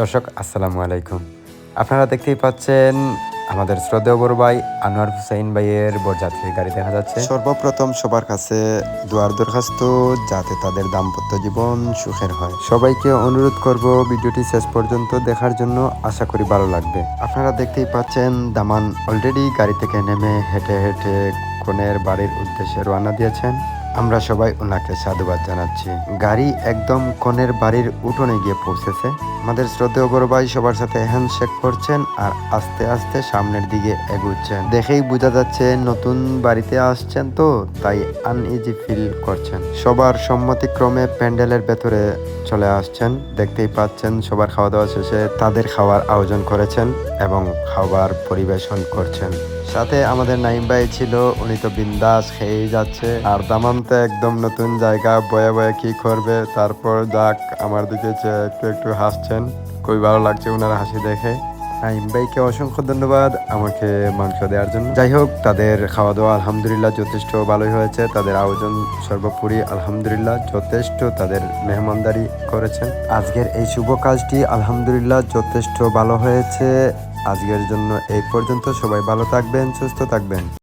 দর্শক আসসালামু আলাইকুম। আপনারা দেখতেই পাচ্ছেন আমাদের শ্রদ্ধেয় বড় ভাই আনোয়ার হুসাইন ভাইয়ের বরযাত্রীর গাড়ি দেখা যাচ্ছে। সর্বপ্রথম সবার কাছে দোয়ার দরখাস্ত যাতে তাদের দাম্পত্য জীবন সুখের হয়। সবাইকে অনুরোধ করব ভিডিওটি শেষ পর্যন্ত দেখার জন্য আশা করি ভালো লাগবে। আপনারা দেখতেই পাচ্ছেন দামান অলরেডি গাড়ি থেকে নেমে হেঁটে হেঁটে কনের বাড়ির উদ্দেশ্যে রওনা দিয়েছেন। আমরা সবাই ওনাকে সাধুবাদ জানাচ্ছি। গাড়ি একদম কনের বাড়ির উঠোনে গিয়ে পৌঁছেছে। আমাদের শ্রদ্ধেয় বড় ভাই সবার সাথে হ্যান্ডশেক করছেন আর আস্তে আস্তে সামনের দিকে এগুচ্ছেন। দেখেই বোঝা যাচ্ছে নতুন বাড়িতে আসছেন তো, তাই আনইজি ফিল করছেন। সবার সম্মতিক্রমে প্যান্ডেলের ভেতরে চলে আসছেন। দেখতেই পাচ্ছেন সবার খাওয়া দাওয়া শেষে তাদের খাওয়ার আয়োজন করেছেন এবং খাবার পরিবেশন করছেন। সাথে আমাদের নাইম ভাই ছিল, উনি তো বিন্দাস খেয়েই যাচ্ছে। আর দামান তো একদম নতুন জায়গা বয়ে বয়ে কি করবে, তারপর যাক, আমার দিকে একটু একটু হাসছেন, খুবই ভালো লাগছে ওনার হাসি দেখে। নাইম ভাইকে অসংখ্য ধন্যবাদ আমাকে মাংস দেওয়ার জন্য। যাই হোক, তাদের খাওয়া দাওয়া আলহামদুলিল্লাহ যথেষ্ট ভালোই হয়েছে। তাদের আয়োজন সর্বোপরি আলহামদুলিল্লাহ যথেষ্ট তাদের মেহমানদারি করেছেন। আজকের এই শুভ কাজটি আলহামদুলিল্লাহ যথেষ্ট ভালো হয়েছে। আজকের জন্য এই পর্যন্ত সবাই ভালো থাকবেন, সুস্থ থাকবেন।